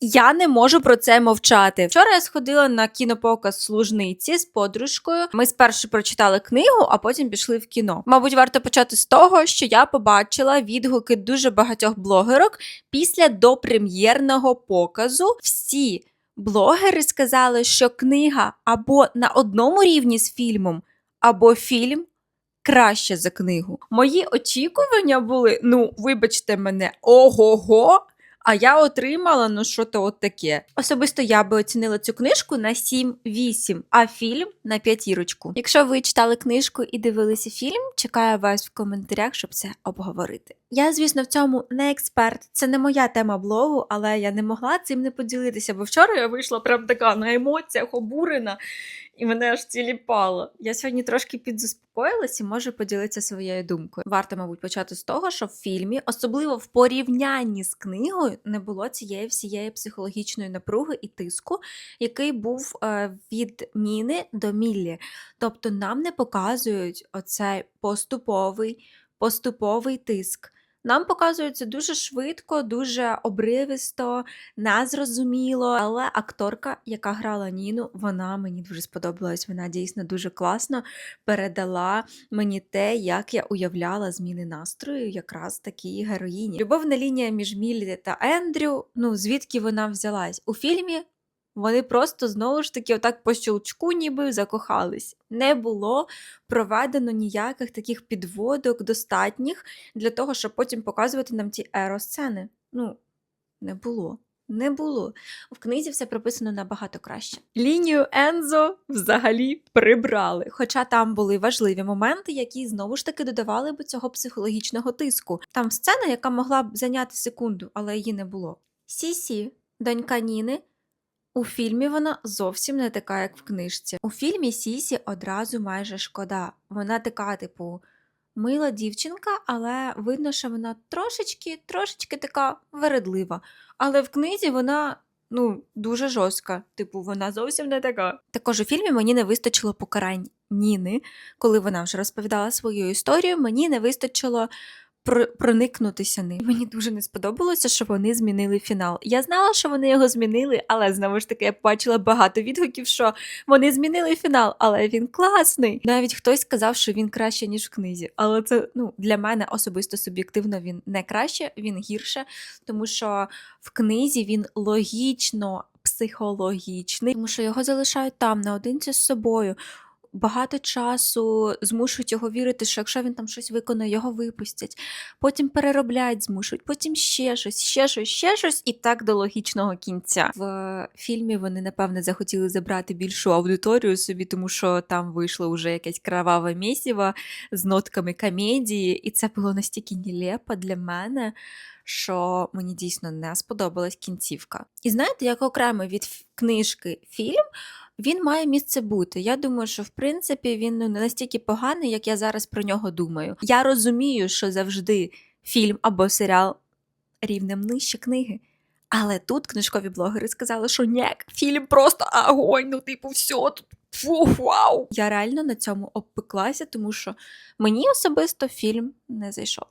Я не можу про це мовчати. Вчора я сходила на кінопоказ служниці з подружкою. Ми спершу прочитали книгу, а потім пішли в кіно. Мабуть, варто почати з того, що я побачила відгуки дуже багатьох блогерок після допрем'єрного показу. Всі блогери сказали, що книга або на одному рівні з фільмом, або фільм краще за книгу. Мої очікування були: ну, вибачте мене, ого-го. А я отримала ну що то от таке. Особисто я би оцінила цю книжку на 7-8, а фільм на п'ятірочку. Якщо ви читали книжку і дивилися фільм, чекаю вас в коментарях, щоб це обговорити. Я, звісно, в цьому не експерт. Це не моя тема блогу, але я не могла цим не поділитися, бо вчора я вийшла прям така на емоціях обурена, і мене аж ціліпало. Я сьогодні трошки підзаспокоїлась і може поділитися своєю думкою. Варто, мабуть, почати з того, що в фільмі, особливо в порівнянні з книгою, не було цієї всієї психологічної напруги і тиску, який був е, від Ніни до Міллі. Тобто нам не показують оцей поступовий, поступовий тиск. Нам показується дуже швидко, дуже обривисто, незрозуміло. Але акторка, яка грала Ніну, вона мені дуже сподобалась. Вона дійсно дуже класно передала мені те, як я уявляла зміни настрою, якраз такій героїні. Любовна лінія між Міллі та Ендрю. Ну звідки вона взялась у фільмі? Вони просто знову ж таки, отак по щелчку, ніби закохались. Не було проведено ніяких таких підводок достатніх для того, щоб потім показувати нам ті еросцени. Ну, не було. Не було. В книзі все прописано набагато краще. Лінію Ензо взагалі прибрали. Хоча там були важливі моменти, які знову ж таки додавали б цього психологічного тиску. Там сцена, яка могла б зайняти секунду, але її не було. Сісі, донька Ніни. У фільмі вона зовсім не така, як в книжці. У фільмі Сісі одразу майже шкода. Вона така, типу, мила дівчинка, але видно, що вона трошечки, трошечки така вередлива. Але в книзі вона. Ну, дуже жорстка, типу, вона зовсім не така. Також у фільмі мені не вистачило покарань Ніни, коли вона вже розповідала свою історію. Мені не вистачило проникнутися ним. Мені дуже не сподобалося, що вони змінили фінал. Я знала, що вони його змінили, але знову ж таки я побачила багато відгуків, що вони змінили фінал, але він класний. Навіть хтось сказав, що він краще, ніж в книзі. Але це ну для мене особисто суб'єктивно він не краще, він гірше, тому що в книзі він логічно. Психологічний, тому що його залишають там наодинці з собою багато часу змушують його вірити, що якщо він там щось виконає, його випустять. Потім перероблять, змушують, потім ще щось, ще щось, ще щось, і так до логічного кінця. В фільмі вони, напевне, захотіли забрати більшу аудиторію собі, тому що там вийшло вже якесь кроваве місіво з нотками комедії, і це було настільки нелепо для мене. Що мені дійсно не сподобалась кінцівка. І знаєте, як окремо від книжки фільм, він має місце бути. Я думаю, що в принципі він ну, не настільки поганий, як я зараз про нього думаю. Я розумію, що завжди фільм або серіал рівнем нижче книги. Але тут книжкові блогери сказали, що ні, фільм просто огонь, ну типу, все тут. Фу, вау! Я реально на цьому обпеклася, тому що мені особисто фільм не зайшов.